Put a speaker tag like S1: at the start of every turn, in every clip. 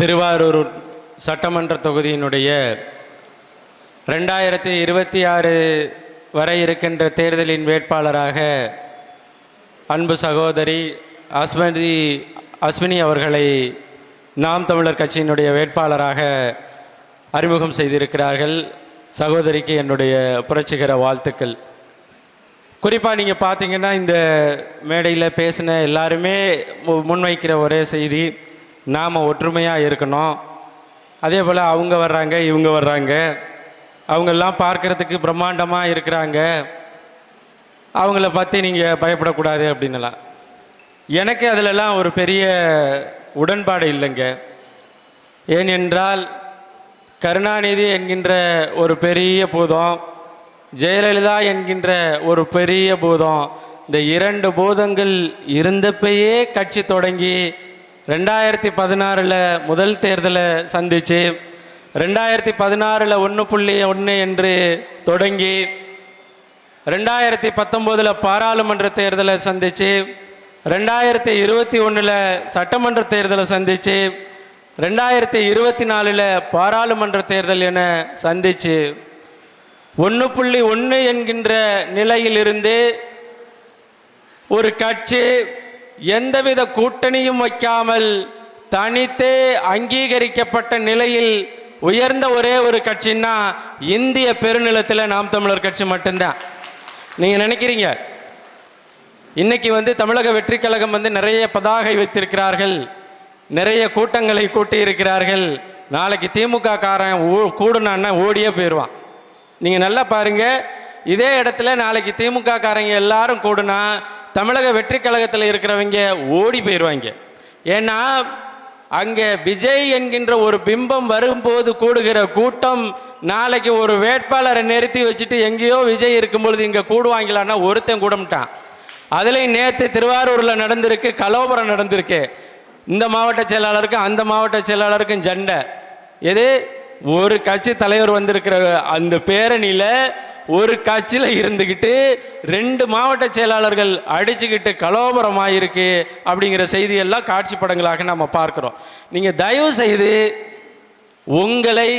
S1: திருவாரூர் சட்டமன்ற தொகுதியினுடைய ரெண்டாயிரத்தி இருபத்தி ஆறு வரை இருக்கின்ற தேர்தலின் வேட்பாளராக அன்பு சகோதரி அஸ்மதி அஸ்வினி அவர்களை நாம் தமிழர் கட்சியினுடைய வேட்பாளராக அறிமுகம் செய்திருக்கிறார்கள். சகோதரிக்கு என்னுடைய புரட்சிகர வாழ்த்துக்கள். குறிப்பாக நீங்கள் பார்த்தீங்கன்னா இந்த மேடையில் பேசின எல்லாருமே மு- முன்வைக்கிற ஒரே செய்தி நாம் ஒற்றுமையாக இருக்கணும். அதே போல் அவங்க வர்றாங்க இவங்க வர்றாங்க. அவங்கெல்லாம் பார்க்கறதுக்கு பிரம்மாண்டமாக இருக்கிறாங்க. அவங்கள பற்றி நீங்கள் பயப்படக்கூடாது அப்படின்னுலாம். எனக்கு அதிலெல்லாம் ஒரு பெரிய உடன்பாடு இல்லைங்க. ஏனென்றால் கருணாநிதி என்கின்ற ஒரு பெரிய பூதம் ஜெயலலிதா என்கின்ற ஒரு பெரிய பூதம் இந்த இரண்டு பூதங்கள் இருந்தப்பயே கட்சி தொடங்கி ரெண்டாயிரத்தி பதினாறில் முதல் தேர்தலை சந்திச்சு ரெண்டாயிரத்தி பதினாறில் ஒன்று புள்ளி ஒன்று என்று தொடங்கி ரெண்டாயிரத்தி பத்தொம்போதில் பாராளுமன்ற தேர்தலை சந்திச்சு ரெண்டாயிரத்தி இருபத்தி ஒன்றில் சட்டமன்ற தேர்தலை சந்திச்சு ரெண்டாயிரத்தி இருபத்தி நாலில் பாராளுமன்ற தேர்தல் என சந்திச்சு ஒன்று புள்ளி ஒன்று என்கின்ற நிலையிலிருந்து ஒரு கட்சி எந்தவித கூட்டணியும் வைக்காமல் தனித்தே அங்கீகரிக்கப்பட்ட நிலையில் உயர்ந்த ஒரே ஒரு கட்சின்னா இந்திய பெருநிலத்தில் நாம் தமிழர் கட்சி மட்டும்தான். நீங்கள் நினைக்கிறீங்க? இன்னைக்கு வந்து தமிழக வெற்றி கழகம் வந்து நிறைய பதாகை வைத்திருக்கிறார்கள். நிறைய கூட்டங்களை கூட்டி இருக்கிறார்கள் நாளைக்கு திமுக காரன் ஊ- கூடுனான்னா ஓடியே போயிடுவான். நீங்கள் நல்லா பாருங்க. இதே இடத்துல நாளைக்கு திமுக காரங்க எல்லாரும் கூடுனா தமிழக வெற்றி கழகத்தில் இருக்கிறவங்க ஓடி போயிடுவாங்க ஏன்னா அங்கே விஜய் என்கின்ற ஒரு பிம்பம் வரும்போது கூடுகிற கூட்டம் நாளைக்கு ஒரு வேட்பாளரை நிறுத்தி வச்சுட்டு எங்கேயோ விஜய் இருக்கும்பொழுது இங்கே கூடுவாங்களான்னா ஒருத்தன் கூடமிட்டான் அதுலேயும் நேற்று திருவாரூரில் நடந்திருக்கு கலோபுரம் நடந்திருக்கு. இந்த மாவட்ட செயலாளருக்கும் அந்த மாவட்ட செயலாளருக்கும் ஜண்டை எது? ஒரு கட்சி தலைவர் வந்திருக்கிற அந்த பேரணியில் ஒரு கட்சியில் இருந்துக்கிட்டு ரெண்டு மாவட்ட செயலாளர்கள் அடிச்சுக்கிட்டு கலோபரமாயிருக்கு அப்படிங்கிற செய்தியெல்லாம் காட்சி படங்களாக நம்ம பார்க்குறோம். நீங்கள் தயவு செய்து உங்களை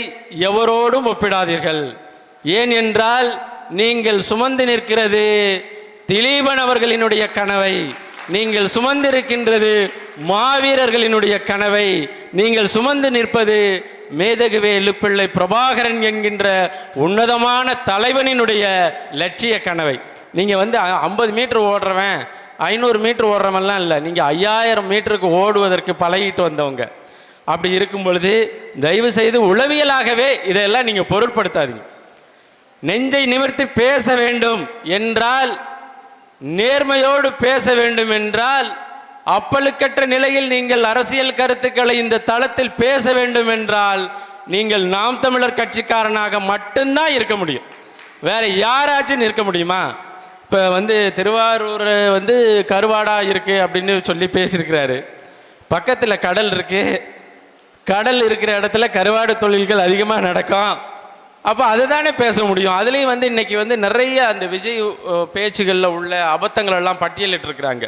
S1: எவரோடும் ஒப்பிடாதீர்கள். ஏன் என்றால் நீங்கள் சுமந்து நிற்கிறது திலீபன் அவர்களினுடைய கனவை. நீங்கள் சுமந்திருக்கின்றது மாவீரர்களினுடைய கனவை. நீங்கள் சுமந்து நிற்பது மேதகுவே எழுப்பிள்ளை பிரபாகரன் என்கின்ற உன்னதமான தலைவனினுடைய லட்சிய கனவை. நீங்கள் வந்து ஐம்பது மீட்டர் ஓடுறவன் ஐநூறு மீட்டர் ஓடுறவன்லாம் இல்லை. நீங்கள் ஐயாயிரம் மீட்டருக்கு ஓடுவதற்கு பழகிட்டு வந்தவங்க. அப்படி இருக்கும் பொழுது தயவு செய்து உளவியலாகவே இதையெல்லாம் நீங்கள் பொருட்படுத்தாதீங்க. நெஞ்சை நிமிர்த்தி பேச வேண்டும் என்றால் நேர்மையோடு பேச வேண்டும் என்றால் அப்பழுக்கற்ற நிலையில் நீங்கள் அரசியல் கருத்துக்களை இந்த தளத்தில் பேச வேண்டும் என்றால் நீங்கள் நாம் தமிழர் கட்சிக்காரனாக மட்டும்தான் இருக்க முடியும். வேற யாராச்சும் இருக்க முடியுமா? இப்போ வந்து திருவாரூர் வந்து கருவாடாக இருக்குது அப்படின்னு சொல்லி பேசியிருக்கிறாரு. பக்கத்தில் கடல் இருக்குது கடல் இருக்கிற இடத்துல கருவாடு தொழில்கள் அதிகமாக நடக்கும். அப்போ அதுதானே பேச முடியும். அதுலேயும் வந்து இன்னைக்கு வந்து நிறைய அந்த விஜய் பேச்சுகளில் உள்ள அபத்தங்களெல்லாம் பட்டியலிட்டிருக்கிறாங்க.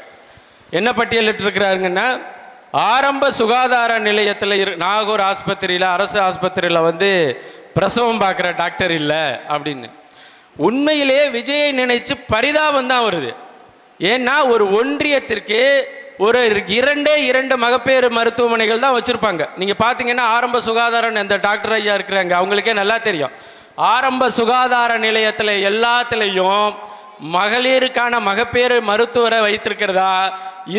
S1: என்ன பட்டியலிட்டிருக்கிறாருங்கன்னா ஆரம்ப சுகாதார நிலையத்தில் இரு நாகூர் ஆஸ்பத்திரியில் அரசு ஆஸ்பத்திரியில் வந்து பிரசவம் பார்க்குற டாக்டர் இல்லை அப்படின்னு. உண்மையிலேயே விஜயை நினைச்சு பரிதாபம் தான் வருது. ஏன்னா ஒரு ஒன்றியத்திற்கு ஒரு இரண்டே இரண்டு மகப்பேறு மருத்துவமனைகள் தான் வச்சுருப்பாங்க. நீங்கள் பார்த்தீங்கன்னா ஆரம்ப சுகாதாரம் இந்த டாக்டர் ஐயா இருக்கிறாங்க. அவங்களுக்கே நல்லா தெரியும். ஆரம்ப சுகாதார நிலையத்தில் எல்லாத்துலேயும் மகளிருக்கான மகப்பேறு மருத்துவரை வைத்திருக்கிறதா?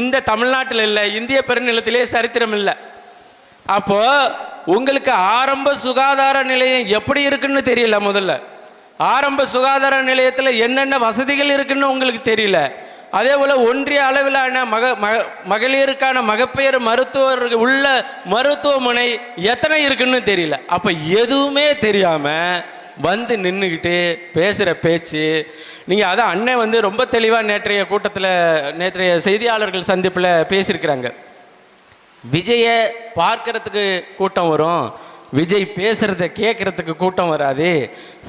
S1: இந்த தமிழ்நாட்டில் இல்லை. இந்திய பெருநிலத்திலே சரித்திரம் இல்லை. அப்போ உங்களுக்கு ஆரம்ப சுகாதார நிலையம் எப்படி இருக்குன்னு தெரியல முதல்ல. ஆரம்ப சுகாதார நிலையத்தில் என்னென்ன வசதிகள் இருக்குன்னு உங்களுக்கு தெரியல. அதே போல் ஒன்றிய அளவிலான மக மக மகளிருக்கான மகப்பேறு மருத்துவர் உள்ள மருத்துவமனை எத்தனை இருக்குன்னு தெரியல. அப்போ எதுவுமே தெரியாமல் வந்து நின்றுக்கிட்டு பேசுகிற பேச்சு. நீங்கள் அதான் அண்ணன் வந்து ரொம்ப தெளிவாக நேற்றைய கூட்டத்தில் நேற்றைய செய்தியாளர்கள் சந்திப்பில் பேசியிருக்கிறாங்க. விஜயை பார்க்கறதுக்கு கூட்டம் வரும். விஜய் பேசுறத கேட்கறதுக்கு கூட்டம் வராது.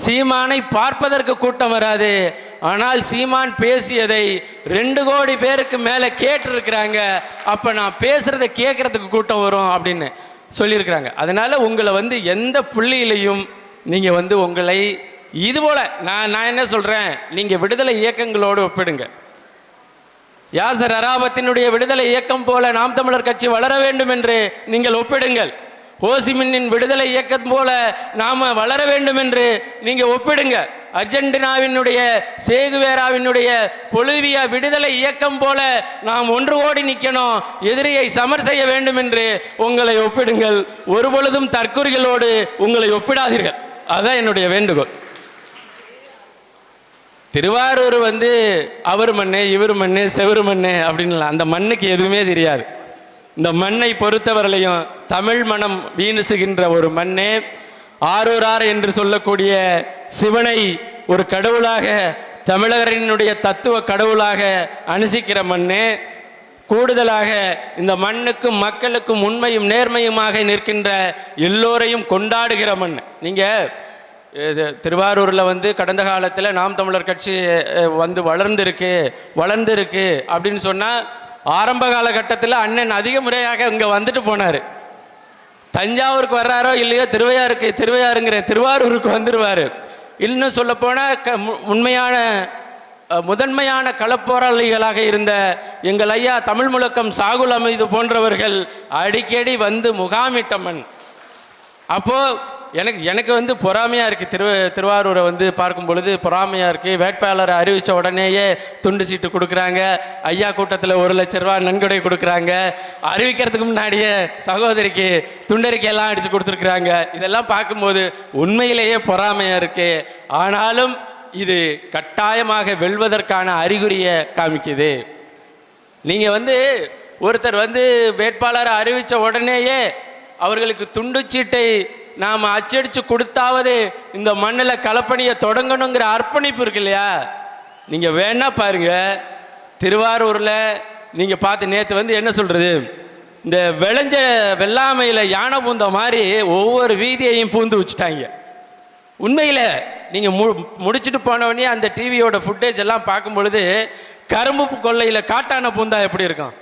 S1: சீமானை பார்ப்பதற்கு கூட்டம் வராது. ஆனால் சீமான் பேசியதை ரெண்டு கோடி பேருக்கு மேலே கேட்டிருக்கிறாங்க. அப்போ நான் பேசுறத கேட்கறதுக்கு கூட்டம் வரும் அப்படின்னு சொல்லியிருக்கிறாங்க. அதனால் உங்களை வந்து எந்த புள்ளியிலையும் நீங்கள் வந்து உங்களை இது போல நான் நான் என்ன சொல்கிறேன் நீங்கள் விடுதலை இயக்கங்களோடு ஒப்பிடுங்க. யாசர் அராபத்தினுடைய விடுதலை இயக்கம் போல நாம் தமிழர் கட்சி வளர வேண்டும் என்று நீங்கள் ஒப்பிடுங்கள். ஹோசிமின்னின் விடுதலை இயக்கம் போல நாம் வளர வேண்டும் என்று நீங்கள் ஒப்பிடுங்க. அர்ஜென்டினாவினுடைய சேகுவேராவினுடைய பொலிவியா விடுதலை இயக்கம் போல நாம் ஒன்று ஓடி நிற்கணும் எதிரியை சமர் செய்ய வேண்டும் என்று உங்களை ஒப்பிடுங்கள். ஒரு பொழுதும் தற்கொலைகளோடு உங்களை ஒப்பிடாதீர்கள். அதான் என்னுடைய வேண்டுகோள். திருவாரூர் வந்து அவர் மண்ணு இவர் மண்ணு செவரு மண்ணு அப்படின்லாம் அந்த மண்ணுக்கு எதுவுமே தெரியாது. இந்த மண்ணை பொறுத்தவரையிலையும் தமிழ் மனம் வீணுசுகின்ற ஒரு மண்ணே. ஆரூரார் என்று சொல்லக்கூடிய சிவனை ஒரு கடவுளாக தமிழகரினுடைய தத்துவ கடவுளாக அனுசிக்கிற மண்ணு. கூடுதலாக இந்த மண்ணுக்கும் மக்களுக்கும் உண்மையும் நேர்மையுமாக நிற்கின்ற எல்லோரையும் கொண்டாடுகிற மண். நீங்கள் இது திருவாரூரில் வந்து கடந்த காலத்தில் நாம் தமிழர் கட்சி வந்து வளர்ந்துருக்கு வளர்ந்துருக்கு அப்படின்னு சொன்னால் ஆரம்ப காலகட்டத்தில் அண்ணன் அதிக முறையாக இங்கே வந்துட்டு போனார். தஞ்சாவூருக்கு வர்றாரோ இல்லையோ திருவையாருக்கு திருவையாருங்கிறேன் திருவாரூருக்கு வந்துடுவார் இன்னும் சொல்லப்போனால் க மு- உண்மையான முதன்மையான களப்போராளிகளாக இருந்த எங்கள் ஐயா தமிழ் முழக்கம் சாகுல் அமைது போன்றவர்கள் அடிக்கடி வந்து முகாமிட்டம்மன். அப்போது எனக்கு எனக்கு வந்து பொறாமையாக இருக்குது திரு திருவாரூரை வந்து பார்க்கும் பொழுது பொறாமையாக இருக்குது வேட்பாளரை அறிவித்த உடனேயே துண்டு சீட்டு கொடுக்குறாங்க. ஐயா கூட்டத்தில் ஒரு லட்ச ரூபா நன்கொடை கொடுக்குறாங்க. அறிவிக்கிறதுக்கு முன்னாடியே சகோதரிக்கு துண்டறிக்கையெல்லாம் அடித்து கொடுத்துருக்குறாங்க. இதெல்லாம் பார்க்கும்போது உண்மையிலேயே பொறாமையாக இருக்குது ஆனாலும் இது கட்டாயமாக வெல்வதற்கான அறிகுறியை காமிக்குது. நீங்கள் வந்து ஒருத்தர் வந்து வேட்பாளரை அறிவித்த உடனேயே அவர்களுக்கு துண்டு சீட்டை நாம் அச்சடித்து கொடுத்தாவது இந்த மண்ணில் கலப்பணியை தொடங்கணுங்கிற அர்ப்பணிப்பு இருக்கு இல்லையா? நீங்கள் வேணா பாருங்க. திருவாரூரில் நீங்கள் பார்த்து நேற்று வந்து என்ன சொல்கிறது இந்த விளைஞ்ச வெள்ளாமையில் யானை பூந்த மாதிரி ஒவ்வொரு வீதியையும் பூந்து வச்சுட்டாங்க. உண்மையில் நீங்கள் மு முடிச்சுட்டு போனவொடனே அந்த டிவியோட ஃபுட்டேஜ் எல்லாம் பார்க்கும் பொழுது கரும்பு கொள்ளையில் காட்டான பூந்தா எப்படி இருக்கும்?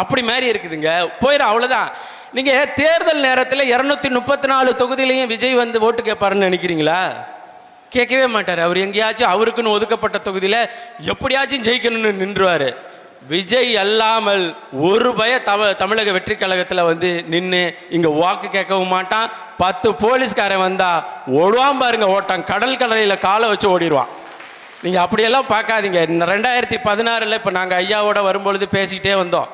S1: அப்படி மாதிரி இருக்குதுங்க. போயிடும் அவ்வளோதான் நீங்கள் தேர்தல் நேரத்தில் இரநூத்தி முப்பத்தி நாலு தொகுதியிலையும் விஜய் வந்து ஓட்டு கேட்பாருன்னு நினைக்கிறீங்களா? கேட்கவே மாட்டார். அவர் எங்கேயாச்சும் அவருக்குன்னு ஒதுக்கப்பட்ட தொகுதியில் எப்படியாச்சும் ஜெயிக்கணும்னு நின்றுவார். விஜய் அல்லாமல் ஒரு பய தவ தமிழக வெற்றி கழகத்தில் வந்து நின்று இங்கே வாக்கு கேட்கவும் மாட்டான். பத்து போலீஸ்காரன் வந்தால் ஓடுவான் பாருங்க ஓட்டான் கடல் கடலையில் காலை வச்சு ஓடிடுவான். நீங்கள் அப்படியெல்லாம் பார்க்காதீங்க. இந்த ரெண்டாயிரத்தி பதினாறில் இப்போ நாங்கள் ஐயாவோட வரும்பொழுது பேசிக்கிட்டே வந்தோம்.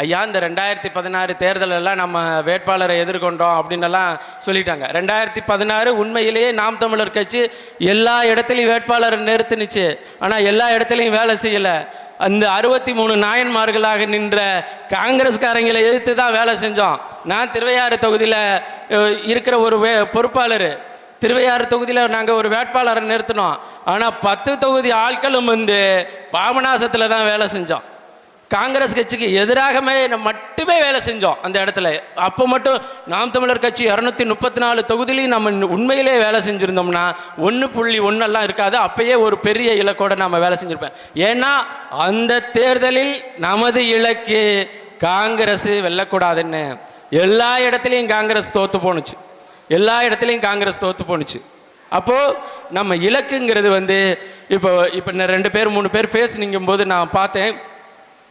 S1: ஐயா இந்த ரெண்டாயிரத்தி பதினாறு தேர்தலெல்லாம் நம்ம வேட்பாளரை எதிர்கொண்டோம் அப்படின்னெல்லாம் சொல்லிட்டாங்க. ரெண்டாயிரத்தி பதினாறு உண்மையிலேயே நாம் தமிழர் கட்சி எல்லா இடத்துலையும் வேட்பாளரை நிறுத்துனுச்சு. ஆனால் எல்லா இடத்துலையும் வேலை செய்யலை. அந்த அறுபத்தி மூணு நாயன்மார்களாக நின்ற காங்கிரஸ்காரங்களை எதிர்த்து தான் வேலை செஞ்சோம். நான் திருவையாறு தொகுதியில் இருக்கிற ஒரு வே பொறுப்பாளர். திருவையாறு தொகுதியில் நாங்கள் ஒரு வேட்பாளரை நிறுத்தினோம். ஆனால் பத்து தொகுதி ஆட்களும் வந்து பாபநாசத்தில் தான் வேலை செஞ்சோம். காங்கிரஸ் கட்சிக்கு எதிராகவே நம்ம மட்டுமே வேலை செஞ்சோம் அந்த இடத்துல. அப்போ மட்டும் நாம் தமிழர் கட்சி இரநூத்தி முப்பத்தி நாலு தொகுதியிலையும் நம்ம உண்மையிலே வேலை செஞ்சுருந்தோம்னா ஒன்று புள்ளி ஒன்றெல்லாம் இருக்காது. அப்பயே ஒரு பெரிய இலக்கோடு நம்ம வேலை செஞ்சுருப்பேன் ஏன்னா அந்த தேர்தலில் நமது இலக்கு காங்கிரஸ் வெல்லக்கூடாதுன்னு எல்லா இடத்துலையும் காங்கிரஸ் தோற்று போணுச்சு. எல்லா இடத்துலையும் காங்கிரஸ் தோற்று போணுச்சு. அப்போது நம்ம இலக்குங்கிறது வந்து இப்போ இப்போ நான் ரெண்டு பேர் மூணு பேர் பேசுனீங்கும் போது நான் பார்த்தேன்.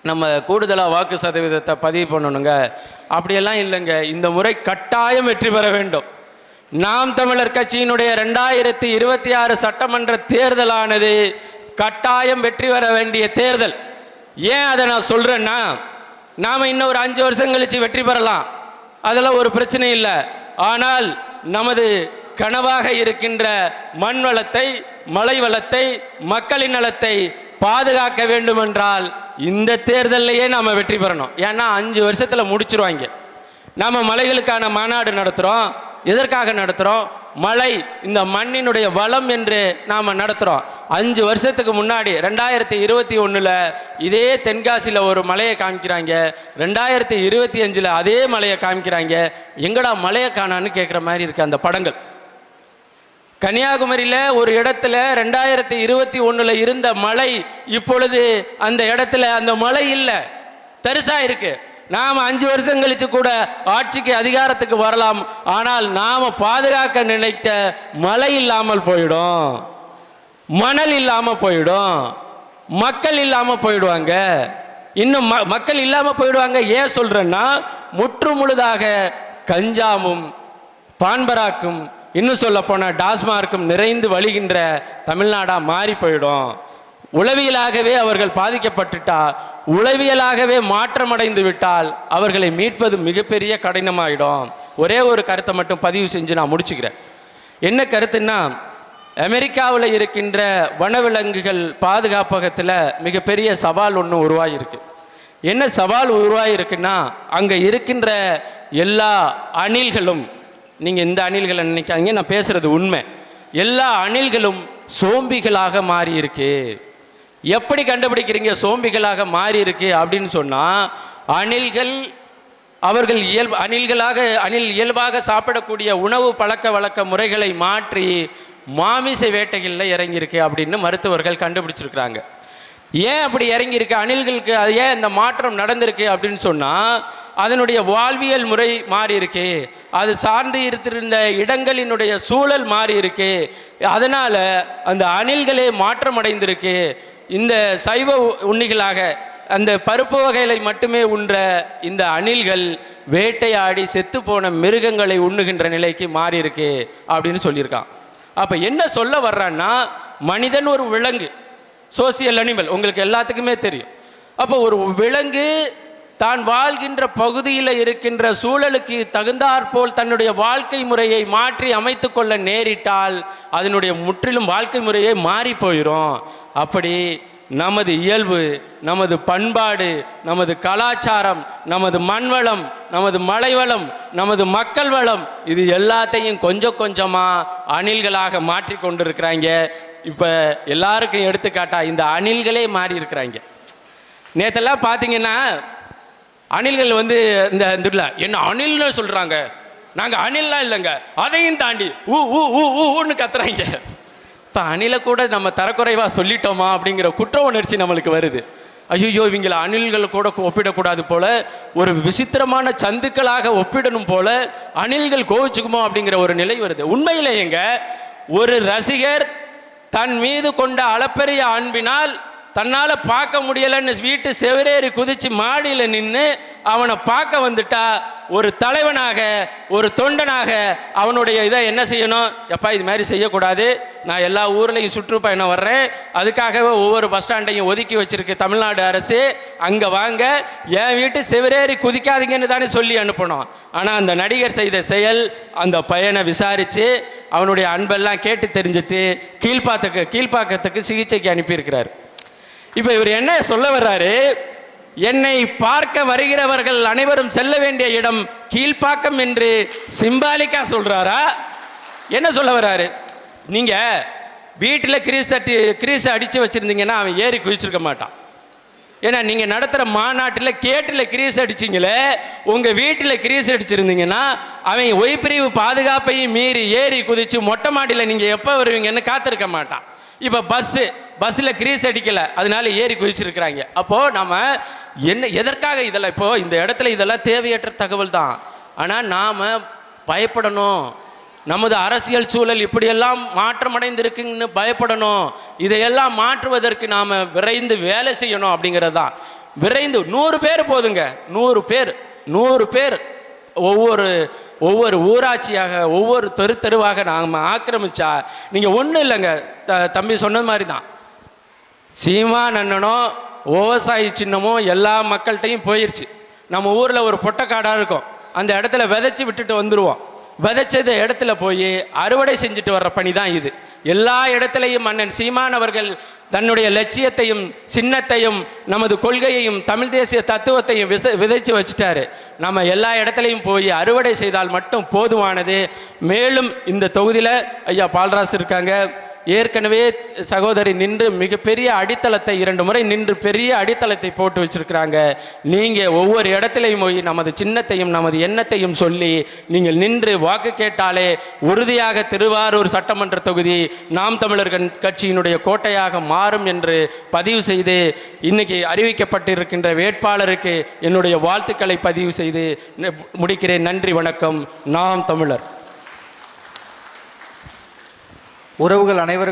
S1: நம்ம கூடுதலாக வாக்கு சதவீதத்தை பதிவு பண்ணணுங்க. அப்படியெல்லாம் இல்லைங்க. இந்த முறை கட்டாயம் வெற்றி பெற வேண்டும். நாம் தமிழர் கட்சியினுடைய ரெண்டாயிரத்தி இருபத்தி ஆறு சட்டமன்ற தேர்தலானது கட்டாயம் வெற்றி பெற வேண்டிய தேர்தல். ஏன் அதை நான் சொல்கிறேன்னா நாம் இன்னும் ஒரு அஞ்சு வருஷம் கழித்து வெற்றி பெறலாம். அதெல்லாம் ஒரு பிரச்சனை இல்லை. ஆனால் நமது கனவாக இருக்கின்ற மண் வளத்தை மலை வளத்தை மக்களின் நலத்தை பாதுகாக்க வேண்டுமென்றால் இந்த தேர்தல்லையே நாம் வெற்றி பெறணும். ஏன்னா அஞ்சு வருஷத்தில் முடிச்சிருவாங்க. நாம் மலைகளுக்கான மாநாடு நடத்துகிறோம் எதற்காக நடத்துகிறோம் மழை இந்த மண்ணினுடைய வளம் என்று நாம் நடத்துகிறோம் அஞ்சு வருஷத்துக்கு முன்னாடி ரெண்டாயிரத்தி இருபத்தி ஒன்றில் இதே தென்காசியில் ஒரு மலையை காமிக்கிறாங்க. ரெண்டாயிரத்தி இருபத்தி அஞ்சில் அதே மலையை காமிக்கிறாங்க. எங்கடா மலையை காணான்னு கேட்குற மாதிரி இருக்குது அந்த படங்கள். கன்னியாகுமரியில் ஒரு இடத்துல ரெண்டாயிரத்தி இருபத்தி ஒன்றில் இருந்த மழை இப்பொழுது அந்த இடத்துல அந்த மழை இல்லை. தரிசாக இருக்கு. நாம் அஞ்சு வருஷம் கழித்து கூட ஆட்சிக்கு அதிகாரத்துக்கு வரலாம். ஆனால் நாம் பாதுகாக்க நினைத்த மழை இல்லாமல் போயிடும். மணல் இல்லாமல் போயிடும். மக்கள் இல்லாமல் போயிடுவாங்க. இன்னும் ம- மக்கள் இல்லாமல் போயிடுவாங்க. ஏன் சொல்கிறேன்னா முற்று முழுதாக கஞ்சாமும் பான்பராக்கும் இன்னும் சொல்லப்போனால் டாஸ்மார்க்கும் நிறைந்து வழிகின்ற தமிழ்நாடாக மாறி போயிடும். உளவியலாகவே அவர்கள் பாதிக்கப்பட்டுட்டால் உளவியலாகவே மாற்றமடைந்து விட்டால் அவர்களை மீட்பது மிகப்பெரிய கடினமாயிடும். ஒரே ஒரு கருத்தை மட்டும் பதிவு செஞ்சு நான் முடிச்சுக்கிறேன். என்ன கருத்துன்னா அமெரிக்காவில் இருக்கின்ற வனவிலங்குகள் பாதுகாப்பகத்தில் மிகப்பெரிய சவால் ஒன்று உருவாகியிருக்கு என்ன சவால் உருவாகிருக்குன்னா அங்கே இருக்கின்ற எல்லா அணில்களும் நீங்கள் இந்த அணில்களை நினைக்காதீங்க நான் பேசுகிறது உண்மை. எல்லா அணில்களும் சோம்பிகளாக மாறி இருக்கு எப்படி கண்டுபிடிக்கிறீங்க சோம்பிகளாக மாறி இருக்கு அப்படின்னு சொன்னால் அணில்கள் அவர்கள் இயல்பு அணில்களாக அணில் இயல்பாக சாப்பிடக்கூடிய உணவு பழக்க வழக்க முறைகளை மாற்றி மாமிச வேட்டைகளில் இறங்கியிருக்கு அப்படின்னு மருத்துவர்கள் கண்டுபிடிச்சிருக்கிறாங்க. ஏன் அப்படி இறங்கியிருக்கு? அணில்களுக்கு அது ஏன் இந்த மாற்றம் நடந்திருக்கு அப்படின்னு சொன்னால் அதனுடைய வாழ்வியல் முறை மாறி இருக்கு அது சார்ந்து இருந்திருந்த இடங்களினுடைய சூழல் மாறி இருக்கு அந்த அணில்களே மாற்றம் அடைந்திருக்கு. இந்த சைவ உ- உண்ணிகளாக அந்த பருப்பு வகைகளை மட்டுமே உண்ற இந்த அணில்கள் வேட்டையாடி செத்துப்போன மிருகங்களை உண்ணுகின்ற நிலைக்கு மாறி இருக்கு அப்படின்னு சொல்லியிருக்கான். அப்போ என்ன சொல்ல வர்றான்னா மனிதன் ஒரு விலங்கு. சோசியல் அனிமல் உங்களுக்கு எல்லாத்துக்குமே தெரியும். அப்போ ஒரு விலங்கு தான் வாழ்கின்ற பகுதியில் இருக்கின்ற சூழலுக்கு தகுந்தாற்போல் தன்னுடைய வாழ்க்கை முறையை மாற்றி அமைத்து கொள்ள நேரிட்டால் அதனுடைய முற்றிலும் வாழ்க்கை முறையே மாறி போயிடும் அப்படி நமது இயல்பு நமது பண்பாடு நமது கலாச்சாரம் நமது மண்வளம் நமது மலைவளம் நமது மக்கள் வளம் இது எல்லாத்தையும் கொஞ்சம் கொஞ்சமாக அணில்களாக மாற்றி கொண்டிருக்கிறாங்க. இப்போ எல்லாருக்கும் எடுத்துக்காட்டா இந்த அணில்களே மாறி இருக்கிறாங்க நேற்றெல்லாம் பார்த்தீங்கன்னா அணில்கள் வந்து இந்த இதுல என்ன அணில்னு சொல்கிறாங்க நாங்கள் அணில்லாம் இல்லைங்க. அதையும் தாண்டி ஊ ஊ ஊ ஊ ஊன்னு கத்துறாங்க. இப்போ அணிலை கூட நம்ம தரக்குறைவாக சொல்லிட்டோமா அப்படிங்கிற குற்ற உணர்ச்சி நம்மளுக்கு வருது. ஐயோ இவங்கள அணில்கள் கூட ஒப்பிடக்கூடாது போல ஒரு விசித்திரமான சந்துக்களாக ஒப்பிடணும் போல அணில்கள் கோவிச்சுக்குமோ அப்படிங்கிற ஒரு நிலை வருது. உண்மையிலேயேங்க ஒரு ரசிகர் தன் மீது கொண்ட அளப்பெரிய அன்பினால் தன்னால் பார்க்க முடியலைன்னு வீட்டு செவரேறி குதித்து மாடியில் நின்று அவனை பார்க்க வந்துட்டா ஒரு தலைவனாக ஒரு தொண்டனாக அவனுடைய இதை என்ன செய்யணும்? எப்பா இது மாதிரி செய்யக்கூடாது. நான் எல்லா ஊர்லேயும் சுற்றுப்பயணம் வர்றேன். அதுக்காகவே ஒவ்வொரு பஸ் ஸ்டாண்டையும் ஒதுக்கி வச்சிருக்கு தமிழ்நாடு அரசு. அங்கே வாங்க. என் வீட்டு செவரேறி குதிக்காதீங்கன்னு தானே சொல்லி அனுப்பணும் ஆனால் அந்த நடிகர் செய்த செயல் அந்த பையனை விசாரித்து அவனுடைய அன்பெல்லாம் கேட்டு தெரிஞ்சுட்டு கீழ்ப்பாத்துக்கு கீழ்ப்பாக்கத்துக்கு சிகிச்சைக்கு அனுப்பியிருக்கிறார். இப்போ இவர் என்ன சொல்ல வர்றாரு? என்னை பார்க்க வருகிறவர்கள் அனைவரும் செல்ல வேண்டிய இடம் கீழ்ப்பாக்கம் என்று சிம்பாலிக்கா சொல்றாரா? என்ன சொல்ல வர்றாரு? நீங்க வீட்டில் கிரீஸ் தட்டி கிரீஸ் அடித்து வச்சிருந்தீங்கன்னா அவன் ஏறி குதிச்சிருக்க மாட்டான். ஏன்னா நீங்கள் நடத்துகிற மாநாட்டில் கேட்டில் கிரீஸ் அடிச்சிங்களே உங்கள் வீட்டில் கிரீஸ் அடிச்சிருந்தீங்கன்னா அவன் ஒய்பிரிவு பாதுகாப்பையும் மீறி ஏறி குதித்து மொட்டை மாடியில் நீங்கள் எப்போ வருவீங்கன்னு காத்திருக்க மாட்டான். இப்போ பஸ்ஸு பஸ்ஸில் கிரீஸ் அடிக்கலை. அதனால ஏறி குதிச்சிருக்கிறாங்க. அப்போது நம்ம என்ன எதற்காக இதெல்லாம் இப்போது இந்த இடத்துல இதெல்லாம் தேவையற்ற தகவல் தான். ஆனால் நாம் பயப்படணும். நமது அரசியல் சூழல் இப்படியெல்லாம் மாற்றமடைந்திருக்குன்னு பயப்படணும். இதையெல்லாம் மாற்றுவதற்கு நாம் விரைந்து வேலை செய்யணும் அப்படிங்கிறது தான். விரைந்து நூறு பேர் போதுங்க. நூறு பேர் நூறு பேர். ஒவ்வொரு ஒவ்வொரு ஊராட்சியாக ஒவ்வொரு தெரு தெருவாக நாம் ஆக்கிரமிச்சா நீங்கள் ஒன்றும் இல்லைங்க. த தம்பி சொன்னது மாதிரி தான் சீமா நன்னனும் விவசாயி சின்னமும் எல்லா மக்கள்கிட்டையும் போயிடுச்சு நம்ம ஊரில் ஒரு பொட்டக்காடாக இருக்கும். அந்த இடத்துல விதைச்சி விட்டுட்டு வந்துடுவோம் விதைச்சத இடத்துல போய் அறுவடை செஞ்சுட்டு வர்ற பணி தான் இது. எல்லா இடத்துலையும் அண்ணன் சீமான் அவர்கள் தன்னுடைய லட்சியத்தையும் சின்னத்தையும் நமது கொள்கையையும் தமிழ் தேசிய தத்துவத்தையும் விச விதைச்சு வச்சுட்டாரு. நம்ம எல்லா இடத்துலையும் போய் அறுவடை செய்தால் மட்டும் போதுமானது. மேலும் இந்த தொகுதியில் ஐயா பால்ராஸ் இருக்காங்க. ஏற்கனவே சகோதரி நின்று மிகப்பெரிய அடித்தளத்தை இரண்டு முறை நின்று பெரிய அடித்தளத்தை போட்டு வச்சிருக்கிறாங்க. நீங்கள் ஒவ்வொரு இடத்துலையும் போய் நமது சின்னத்தையும் நமது எண்ணத்தையும் சொல்லி நீங்கள் நின்று வாக்கு கேட்டாலே உறுதியாக திருவாரூர் சட்டமன்ற தொகுதி நாம் தமிழர் கண்- கட்சியினுடைய கோட்டையாக மாறும் என்று பதிவு செய்து இன்னைக்கு அறிவிக்கப்பட்டிருக்கின்ற வேட்பாளருக்கு என்னுடைய வாழ்த்துக்களை பதிவு செய்து முடிக்கிறேன். நன்றி வணக்கம். நாம் தமிழர்.
S2: உறவுகள் அனைவருக்கும்